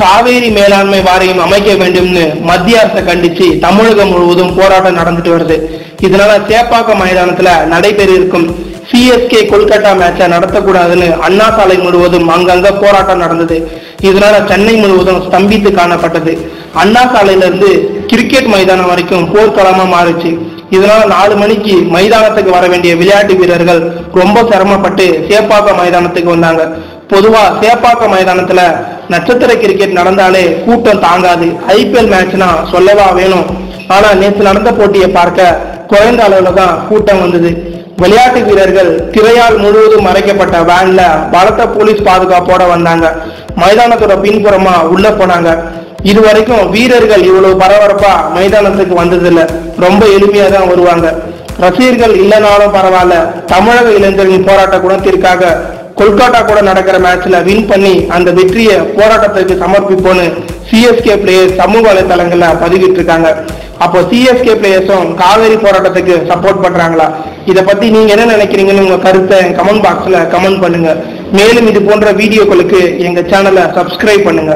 காவேரி மேலாண்மை வாரியம் அமைக்க வேண்டும்னு மத்திய அரசை கண்டிச்சு தமிழகம் முழுவதும் போராட்டம் நடந்துட்டு வருது. இதனால சேப்பாக்கம் மைதானத்துல நடைபெற சிஎஸ்கே கொல்கத்தா மேட்சை நடத்தக்கூடாதுன்னு அண்ணா சாலை முழுவதும் அங்கங்க போராட்டம் நடந்தது. இதனால சென்னை முழுவதும் ஸ்தம்பித்து காணப்பட்டது. அண்ணா சாலையில இருந்து கிரிக்கெட் மைதானம் வரைக்கும் போர்க்களமா மாறுச்சு. இதனால நாலு மணிக்கு மைதானத்துக்கு வர வேண்டிய விளையாட்டு வீரர்கள் ரொம்ப சிரமப்பட்டு சேப்பாக்கம் மைதானத்துக்கு வந்தாங்க. பொதுவா சேப்பாக்கம் மைதானத்துல நட்சத்திர கிரிக்கெட் நடந்தாலே கூட்டம் தாங்காது. ஐபிஎல் மேட்ச்னா சொல்லவா வேணும். ஆனா நேற்று நடந்த போட்டியை பார்க்க குறைந்த அளவுல தான் கூட்டம் வந்தது. விளையாட்டு வீரர்கள் திரையால் முழுவதும் மறைக்கப்பட்ட வேன்ல பலத்த போலீஸ் பாதுகாப்போட வந்தாங்க. மைதானத்தோட பின்புறமா உள்ள போனாங்க. இதுவரைக்கும் வீரர்கள் இவ்வளவு பரபரப்பா மைதானத்துக்கு வந்ததில்ல. ரொம்ப எளிமையா தான் வருவாங்க. ரசிகர்கள் இல்லைனாலும் பரவாயில்ல. தமிழக இளைஞர்களின் போராட்ட குணத்திற்காக கொல்கத்தா கூட நடக்கிற மேட்ச்ல வின் பண்ணி அந்த வெற்றியை போராட்டத்திற்கு சமர்ப்பிப்போன்னு சிஎஸ்கே பிளேயர்ஸ் சமூக வலைதளங்கள்ல பதிவிட்டு இருக்காங்க அப்போ சிஎஸ்கே பிளேயர்ஸும் காவேரி போராட்டத்துக்கு சப்போர்ட் பண்றாங்களா? இதை பத்தி நீங்க என்ன நினைக்கிறீங்கன்னு உங்க கருத்தை கமெண்ட் பாக்ஸ்ல கமெண்ட் பண்ணுங்க. மேலும் இது போன்ற வீடியோக்களுக்கு எங்க சேனலை சப்ஸ்கிரைப் பண்ணுங்க.